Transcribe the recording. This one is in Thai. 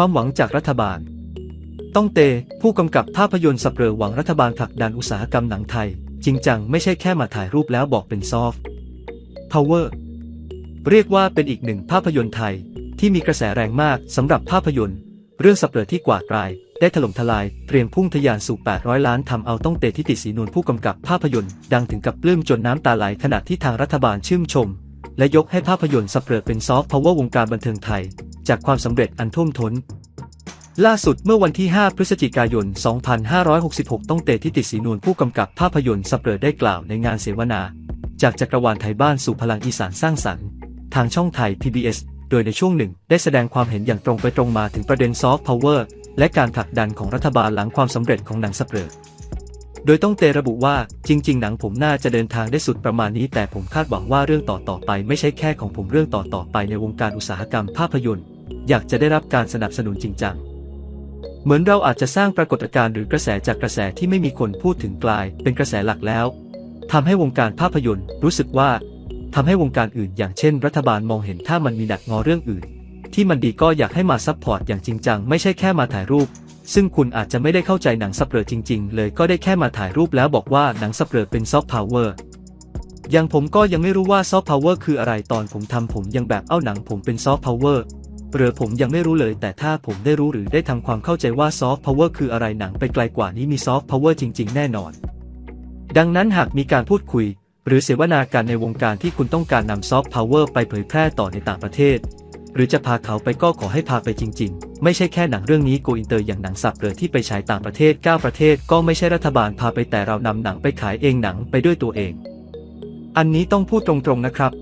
ความหวังจากรัฐบาล ต้องเต ผู้กำกับภาพยนตร์สับเปลอหวังรัฐบาลผลักดันอุตสาหกรรมหนังไทย จริงจังไม่ใช่แค่มาถ่ายรูปแล้วบอกเป็นซอฟต์พาวเวอร์เรียกว่าเป็นอีกหนึ่งภาพยนตร์ไทย ที่มีกระแสแรงมากสำหรับภาพยนตร์ เรื่องสับเปลอที่กวาดราย ได้ถล่มทลายเตรียมพุ่งทะยานสู่ 800 ล้านทำเอาต้องเตที่ติดสีนวลผู้กำกับภาพยนตร์ ดังถึงกับปลื้มจนน้ำตาไหลขณะที่ทางรัฐบาลชื่นชม และยกให้ภาพยนตร์สับเปลอเป็นซอฟต์พาวเวอร์วงการบันเทิงไทย จากความสำเร็จอันท่วมท้น ล่าสุดเมื่อวันที่ 5 พฤศจิกายน 2566 ต้องเตที่ติดสีนวลผู้กำกับภาพยนตร์สเปลอได้กล่าวในงานเสวนา จากจักรวาลไทยบ้านสู่พลังอีสานสร้างสรรค์ ทางช่องไทย PBS โดยในช่วงหนึ่งได้แสดงความเห็นอย่างตรงไปตรงมาถึงประเด็นซอฟต์พาวเวอร์และการผลักดันของรัฐบาลหลังความสำเร็จของหนังสเปลอโดยต้องเตระบุว่าจริง ๆ หนังผมน่าจะเดินทางได้สุดประมาณนี้ แต่ผมคาดหวังว่าเรื่องต่อ ๆ ไปไม่ใช่แค่ของผมเรื่องต่อ ๆ ไปในวงการอุตสาหกรรมภาพยนตร์ อยากจะได้รับการสนับสนุนจริงจัง เหมือนเราอาจจะสร้างปรากฏการณ์หรือกระแสจากกระแสที่ไม่มีคนพูดถึงกลาย เป็นกระแสหลักแล้วทำให้วงการภาพยนตร์รู้สึกว่าทำให้วงการอื่น อย่างเช่น รัฐบาลมองเห็นถ้ามันมีหนักงอเรื่องอื่น ที่มันดีก็อยากให้มาซัพพอร์ตอย่างจริงจังไม่ใช่แค่มาถ่ายรูปซึ่งคุณอาจจะไม่ได้เข้าใจหนังสเปรอจริง ๆ เลยก็ได้แค่มาถ่ายรูปแล้วบอกว่าหนังสเปรอเป็นซอฟต์พาวเวอร์อย่างผมก็ยังไม่รู้ว่าซอฟต์พาวเวอร์คืออะไรตอนผมทำผมยังแบบเอาหนังผมเป็นซอฟต์พาวเวอร์ หรือผมยังไม่รู้เลยแต่ถ้าผมได้รู้หรือได้ทำความเข้าใจว่าซอฟต์พาวเวอร์คืออะไรหนังไปไกลกว่านี้มีซอฟต์พาวเวอร์จริง ๆ แน่นอน ดังนั้นหากมีการพูดคุย หรือเสวนาการในวงการที่คุณต้องการนำซอฟต์พาวเวอร์ไปเผยแพร่ต่อในต่างประเทศ หรือจะพาเขาไปก็ขอให้พาไปจริง ๆ ไม่ใช่แค่หนังเรื่องนี้โกอินเตอร์อย่างหนังสับเรือที่ไปฉายต่างประเทศ 9 ประเทศ ก็ไม่ใช่รัฐบาลพาไปแต่เรานำหนังไปขายเองหนังไปด้วยตัวเอง อันนี้ต้องพูดตรงๆนะครับ